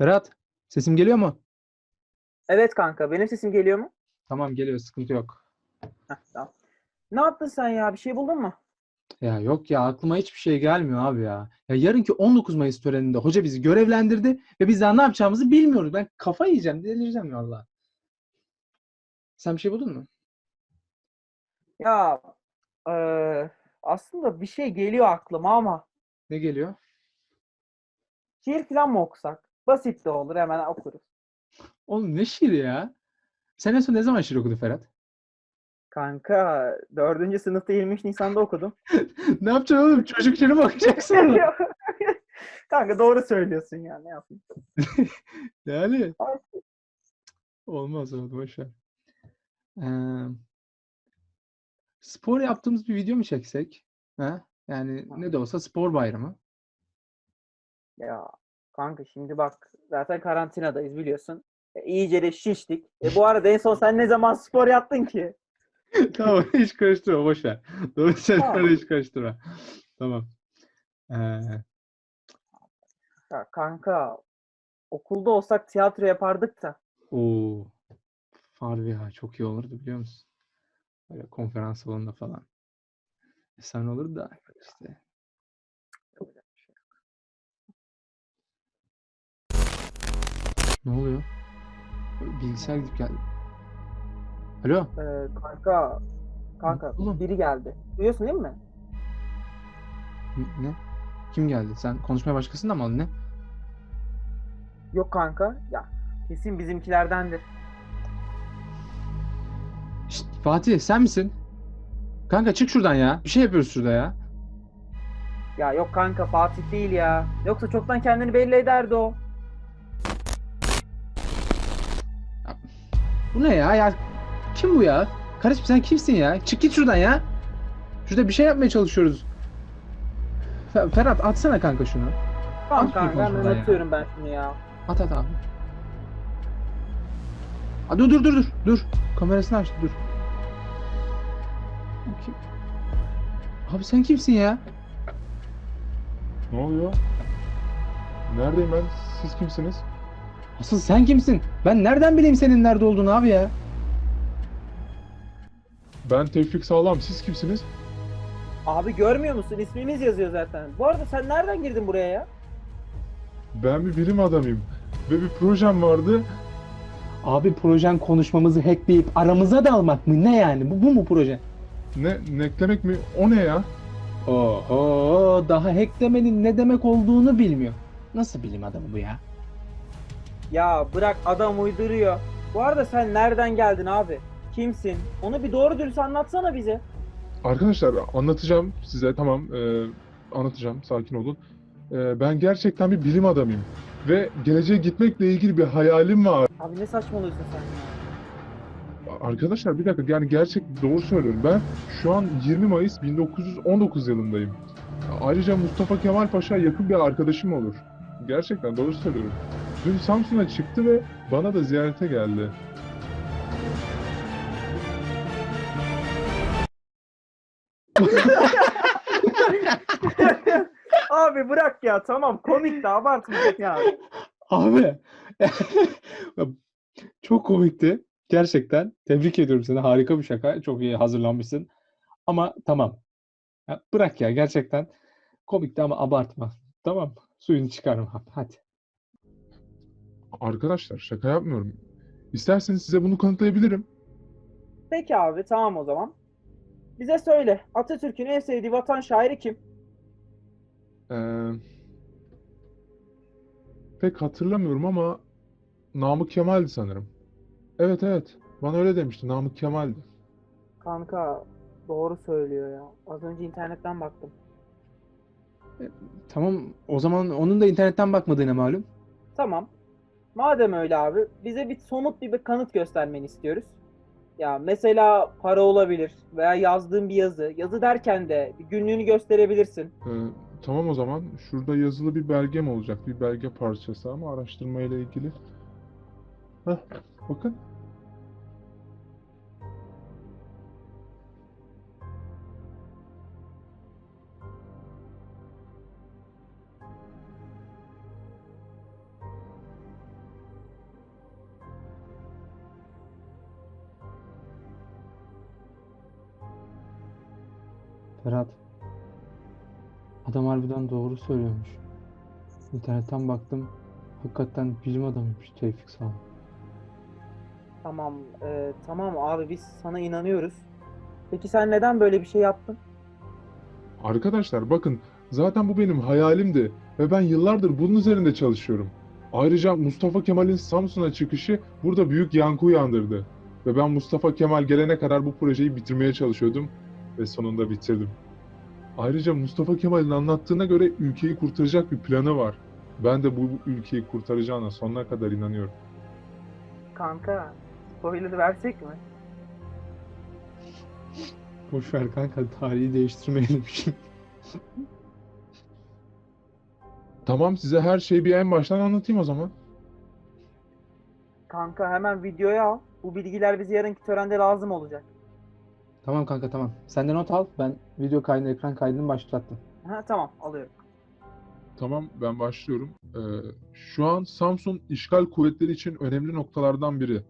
Ferhat, sesim geliyor mu? Evet kanka benim sesim geliyor mu? Tamam geliyor, sıkıntı yok. Heh, tamam. Ne yaptın sen ya? Bir şey buldun mu? Ya yok ya aklıma hiçbir şey gelmiyor abi ya. Ya yarınki 19 Mayıs töreninde hoca bizi görevlendirdi ve biz daha ne yapacağımızı bilmiyoruz. Ben kafa yiyeceğim, delireceğim valla. Sen bir şey buldun mu? Ya eee, aslında bir şey geliyor aklıma ama Ne geliyor? şiir falan mı okusak? Basit de olur hemen okuruz. Oğlum ne şiiri ya? Sen en son ne zaman şiir okudun Ferhat? Kanka dördüncü sınıfta 23 Nisan'da okudum. ne yapacaksın oğlum? Çocuk şiiri mi okuyacaksın? Kanka doğru söylüyorsun ya ne yapayım. yani olmaz oldu boşver. Ee, spor yaptığımız bir video mu çeksek? Ha? Yani ne de olsa spor bayramı. Ya kanka şimdi bak zaten karantinadayız biliyorsun. E, iyice de şiştik. E bu arada en son sen ne zaman spor yaptın ki? tamam hiç karıştırma boş ver. Doğru Tamam. hiç karıştırma. Tamam. Ee, Ya kanka okulda olsak tiyatro yapardık da. o harbi ya çok iyi olurdu biliyor musun? Böyle konferans salonunda falan. Efsane olur da işte. Ne oluyor? Bilgisayar gidip geldi. Alo? Ee, kanka kanka Oğlum. biri geldi. Duyuyorsun değil mi? Ne? Kim geldi? Sen konuşmaya başkasından mı aldın ne? Yok kanka. Ya kesin bizimkilerdendir. Şşt, Fatih sen misin? Kanka çık şuradan ya. Bir şey yapıyoruz şurada ya. Ya yok kanka Fatih değil ya. Yoksa çoktan kendini belli ederdi o. Bu ne ya? Ya kim bu ya? Kardeşim sen kimsin ya? Çık git şuradan ya. Şurada bir şey yapmaya çalışıyoruz. Fe- Ferhat atsana kanka şunu. Tamam At kanka mikrofonu hemen şuradan ya. atıyorum ben şunu ya. At at abi. Aa, dur dur dur dur. Dur. Kamerasını aç dur. Bu Kim? Abi sen kimsin ya? Ne oluyor? Neredeyim ben? Siz kimsiniz? Asıl sen kimsin? Ben nereden bileyim senin nerede olduğunu abi ya? Ben Tevfik Sağlam. Siz kimsiniz? Abi görmüyor musun? İsmimiz yazıyor zaten. Bu arada sen nereden girdin buraya ya? Ben bir bilim adamıyım. Ve bir projem vardı. Abi projen konuşmamızı hackleyip aramıza dalmak mı? Ne yani? Bu, bu mu proje? Ne, neklemek mi? O ne ya? Oho daha hacklemenin ne demek olduğunu bilmiyor. Nasıl bilim adamı bu ya? Ya bırak adam uyduruyor. Bu arada sen nereden geldin abi? Kimsin? Onu bir doğru dürüst anlatsana bize. Arkadaşlar anlatacağım size. Tamam. e, anlatacağım. Sakin olun. E, ben gerçekten bir bilim adamıyım. Ve geleceğe gitmekle ilgili bir hayalim var. Abi ne saçmalıyorsun sen? Arkadaşlar bir dakika yani gerçek doğru söylüyorum. Ben şu an 20 Mayıs 1919 yılındayım. Ayrıca Mustafa Kemal Paşa yakın bir arkadaşım olur. Gerçekten doğru söylüyorum. Dün Samsun'a çıktı ve bana da ziyarete geldi. Abi bırak ya tamam komik de abartmayacak ya. Abi çok komikti. Gerçekten tebrik ediyorum seni. Harika bir şaka. Çok iyi hazırlanmışsın. Ama tamam. Ya bırak ya gerçekten komikti ama abartma. Tamam. Suyunu çıkarma. Hadi. Arkadaşlar şaka yapmıyorum. İsterseniz size bunu kanıtlayabilirim. Peki abi tamam o zaman. Bize söyle Atatürk'ün en sevdiği vatan şairi kim? Ee, pek hatırlamıyorum ama Namık Kemal'di sanırım. Evet evet. Bana öyle demişti. Namık Kemal'di. Kanka doğru söylüyor ya. Az önce internetten baktım. Tamam. O zaman onun da internetten bakmadığına malum. Tamam. Madem öyle abi bize bir somut bir, bir kanıt göstermeni istiyoruz. Ya mesela para olabilir veya yazdığın bir yazı. Yazı derken de bir günlüğünü gösterebilirsin. Ee, tamam o zaman. Şurada yazılı bir belgem olacak. Bir belge parçası ama araştırma ile ilgili. Heh, bakın. Harbiden doğru söylüyormuş. İnternetten baktım. Hakikaten bilim adamıymış Tevfik sağ ol. Tamam, e, tamam abi biz sana inanıyoruz. Peki sen neden böyle bir şey yaptın? Arkadaşlar bakın zaten bu benim hayalimdi ve ben yıllardır bunun üzerinde çalışıyorum. Ayrıca Mustafa Kemal'in Samsun'a çıkışı burada büyük yankı uyandırdı. Ve ben Mustafa Kemal gelene kadar bu projeyi bitirmeye çalışıyordum ve sonunda bitirdim. Ayrıca Mustafa Kemal'in anlattığına göre ülkeyi kurtaracak bir planı var. Ben de bu ülkeyi kurtaracağına sonuna kadar inanıyorum. Kanka, spoiler versek mi? Boş ver kanka tarihi değiştirmeyelim şimdi. Tamam size her şeyi bir en baştan anlatayım o zaman. Kanka hemen videoya al. Bu bilgiler bize yarınki törende lazım olacak. Tamam kanka tamam. Sen de not al. Ben video kaydını, ekran kaydını başlattım. Ha tamam, alıyorum. Tamam ben başlıyorum. Ee, şu an Samsun işgal kuvvetleri için önemli noktalardan biri.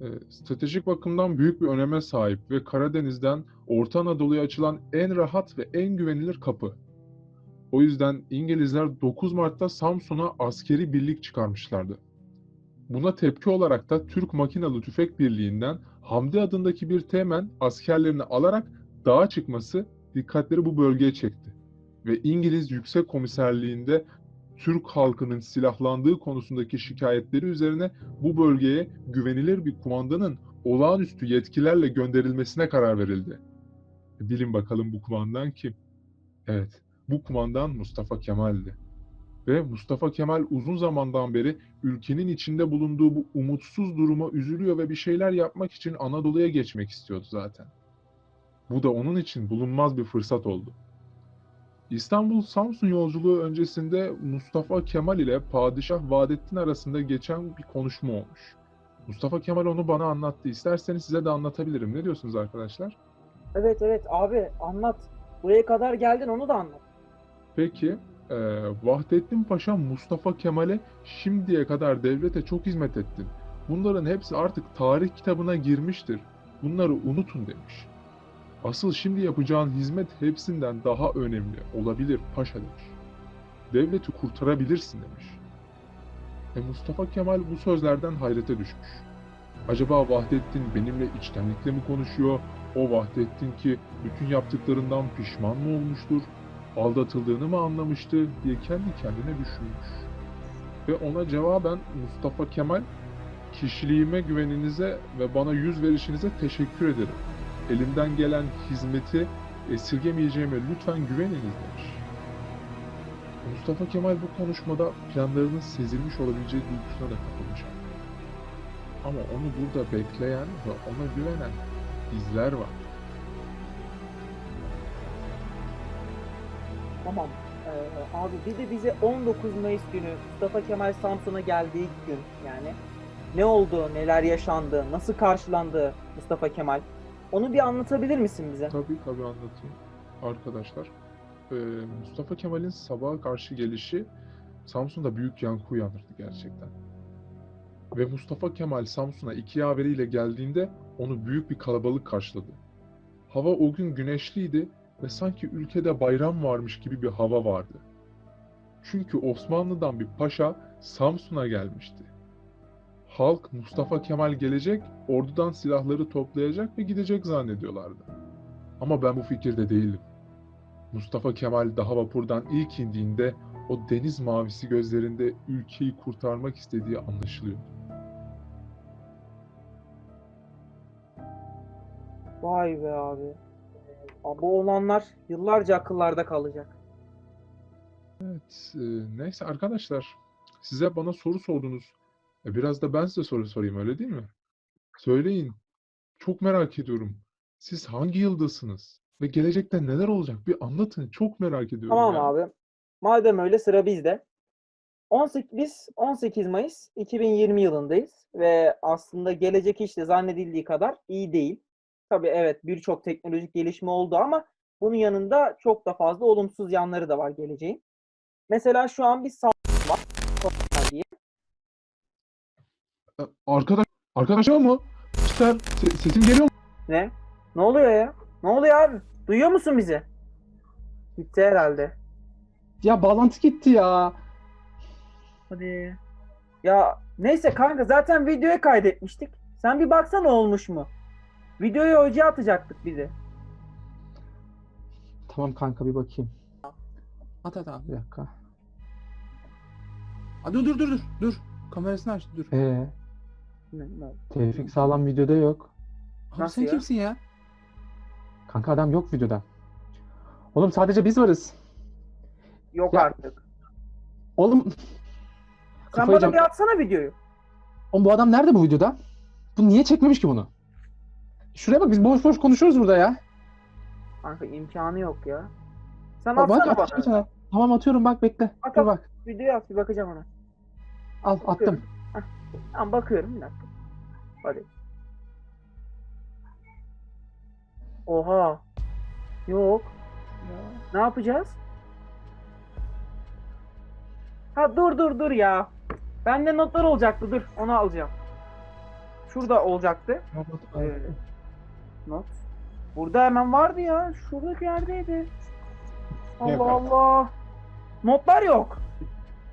Ee, stratejik bakımdan büyük bir öneme sahip ve Karadeniz'den Orta Anadolu'ya açılan en rahat ve en güvenilir kapı. O yüzden İngilizler 9 Mart'ta Samsun'a askeri birlik çıkarmışlardı. Buna tepki olarak da Türk Makinalı Tüfek Birliği'nden Hamdi adındaki bir teğmen askerlerini alarak dağa çıkması dikkatleri bu bölgeye çekti ve İngiliz Yüksek Komiserliği'nde Türk halkının silahlandığı konusundaki şikayetleri üzerine bu bölgeye güvenilir bir kumandanın olağanüstü yetkilerle gönderilmesine karar verildi. Bilin bakalım bu kumandan kim? Evet, bu kumandan Mustafa Kemal'di. Ve Mustafa Kemal uzun zamandan beri ülkenin içinde bulunduğu bu umutsuz duruma üzülüyor ve bir şeyler yapmak için Anadolu'ya geçmek istiyordu zaten. Bu da onun için bulunmaz bir fırsat oldu. İstanbul-Samsun yolculuğu öncesinde Mustafa Kemal ile Padişah Vahdettin arasında geçen bir konuşma olmuş. Mustafa Kemal onu bana anlattı. İsterseniz size de anlatabilirim. Ne diyorsunuz arkadaşlar? Evet evet abi anlat. Buraya kadar geldin onu da anlat. Peki, eee, Vahdettin Paşa Mustafa Kemal'e şimdiye kadar devlete çok hizmet ettin. Bunların hepsi artık tarih kitabına girmiştir. Bunları unutun demiş. Asıl şimdi yapacağın hizmet hepsinden daha önemli olabilir paşa demiş. Devleti kurtarabilirsin demiş. E Mustafa Kemal bu sözlerden hayrete düşmüş. Acaba Vahdettin benimle içtenlikle mi konuşuyor? O Vahdettin ki bütün yaptıklarından pişman mı olmuştur? Aldatıldığını mı anlamıştı diye kendi kendine düşünmüş. Ve ona cevaben Mustafa Kemal, kişiliğime güveninize ve bana yüz verişinize teşekkür ederim. Elimden gelen hizmeti esirgemeyeceğime lütfen güveniniz demiş. Mustafa Kemal bu konuşmada planlarının sezilmiş olabileceği duygusuna da kapılmış. Ama onu burada bekleyen ve ona güvenen bizler var. Tamam. Ee, abi bir de bize 19 Mayıs günü Mustafa Kemal Samsun'a geldiği gün yani ne oldu, neler yaşandı, nasıl karşılandı Mustafa Kemal? Onu bir anlatabilir misin bize? Tabii tabii anlatayım arkadaşlar. Ee, Mustafa Kemal'in sabaha karşı gelişi Samsun'da büyük yankı uyandırdı gerçekten. Ve Mustafa Kemal Samsun'a iki yaveriyle geldiğinde onu büyük bir kalabalık karşıladı. Hava o gün güneşliydi ve sanki ülkede bayram varmış gibi bir hava vardı. Çünkü Osmanlı'dan bir paşa Samsun'a gelmişti. Halk Mustafa Kemal gelecek, ordudan silahları toplayacak ve gidecek zannediyorlardı. Ama ben bu fikirde değildim. Mustafa Kemal daha vapurdan ilk indiğinde o deniz mavisi gözlerinde ülkeyi kurtarmak istediği anlaşılıyordu. Vay be abi. Bu olanlar yıllarca akıllarda kalacak. Evet, e, neyse arkadaşlar, size bana soru sordunuz. E, biraz da ben size soru sorayım, öyle değil mi? Söyleyin, çok merak ediyorum. Siz hangi yıldasınız? Ve gelecekte neler olacak? Bir anlatın, çok merak ediyorum Tamam ya. abi. Madem öyle sıra bizde. 18 biz 18 Mayıs 2020 yılındayız ve aslında gelecek hiç de zannedildiği kadar iyi değil. Tabii evet birçok teknolojik gelişme oldu ama bunun yanında çok da fazla olumsuz yanları da var geleceğin. Mesela şu an bir saldırı var. Korona diye. E, Arkadaş, arkadaşlar mı? Se- sesim geliyor mu? Ne? Ne oluyor ya? Ne oluyor abi? Duyuyor musun bizi? Gitti herhalde. Ya bağlantı gitti ya. Hadi. Ya neyse kanka zaten videoya kaydetmiştik. Sen bir baksana olmuş mu? Videoyu hoca atacaktık bizi. Tamam kanka bir bakayım. At at at. Bir dakika. Aa, dur dur dur dur. Dur. Kamerasını açtı dur. Ee, Ne- ne- Tevfik sağlam videoda yok. Abi nasıl sen ya? kimsin ya? Kanka adam yok videoda. Oğlum sadece biz varız. Yok Ya- artık. Oğlum Sen kafayı bana bir atsana videoyu. Oğlum bu adam nerede bu videoda? Bu niye çekmemiş ki bunu? Şuraya bak biz boş boş konuşuyoruz burada ya. Kanka imkanı yok ya. Sen Bak, bak atsana atacağım bana. sana. Tamam atıyorum bak bekle. At, Dur at. bak. Videoyu at bir bakacağım ona. Al attım. Tamam bakıyorum bir dakika. Hadi. Oha. Yok. Ne yapacağız? Ha dur dur dur ya. Bende notlar olacaktı dur onu alacağım. Şurada olacaktı. Ee, not. Burada hemen vardı ya. Şurada bir yerdeydi. Allah artık. Allah. Notlar yok.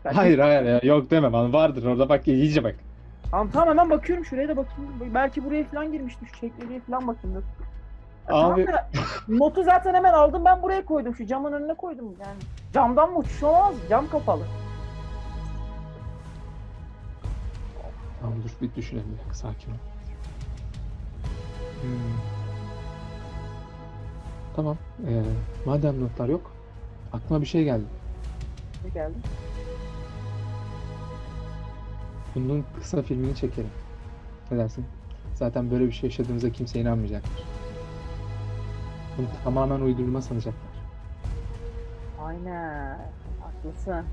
Ben- Hayır hayır ya yok demem lan vardır orada bak iyice bak. Tamam tamam hemen bakıyorum şuraya da bakayım. Belki buraya falan girmiştir. Şu çekmeceye falan bakayım. Ya Abi- tamam da notu zaten hemen aldım ben buraya koydum. Şu camın önüne koydum yani. Camdan mı uçuş olmaz? Cam kapalı. Tamam dur bir düşünelim bir dakika sakin ol. Hmm. Tamam. Ee, madem notlar yok, aklıma bir şey geldi. Ne geldi? Bunun kısa filmini çekelim. Ne dersin? Zaten böyle bir şey yaşadığımıza kimse inanmayacaktır. Bunu tamamen uydurma sanacaklar. Aynen. Haklısın.